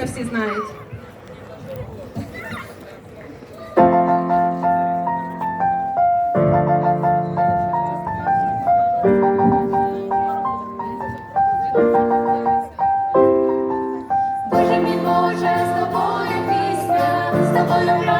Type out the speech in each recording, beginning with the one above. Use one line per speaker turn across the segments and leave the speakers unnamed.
точно всі знають.
Боже мій Боже, з тобою пісня, з тобою.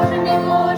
кожен не може.